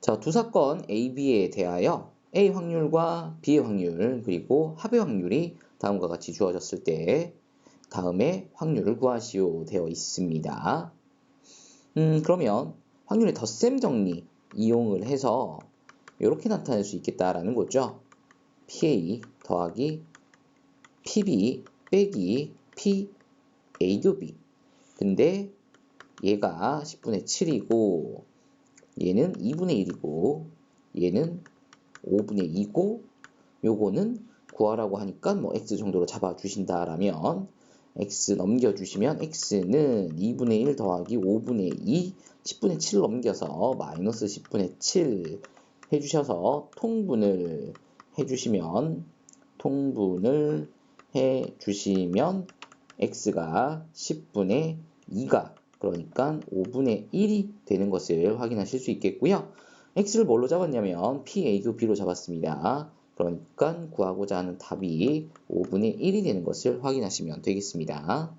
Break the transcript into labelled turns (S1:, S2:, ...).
S1: 자, 두 사건 A, B에 대하여 A 확률과 B의 확률 그리고 합의 확률이 다음과 같이 주어졌을 때 다음에 확률을 구하시오 되어 있습니다. 음, 그러면 확률의 덧셈 정리 이용을 해서 이렇게 나타낼 수 있겠다라는 거죠. PA 더하기 PB 빼기 PA 교비. 근데 얘가 10분의 7이고 얘는 2분의 1이고 얘는 5분의 2고 요거는 구하라고 하니까 뭐 x 정도로 잡아 주신다라면 x 넘겨주시면 x는 2분의 1 더하기 5분의 2 10분의 7 넘겨서 마이너스 10분의 7 해주셔서 통분을 해주시면 통분을 해주시면 x가 10분의 2가 그러니까 5분의 1이 되는 것을 확인하실 수 있겠고요. x를 뭘로 잡았냐면 p, a, q, b로 잡았습니다. 그러니까 구하고자 하는 답이 5분의 1이 되는 것을 확인하시면 되겠습니다.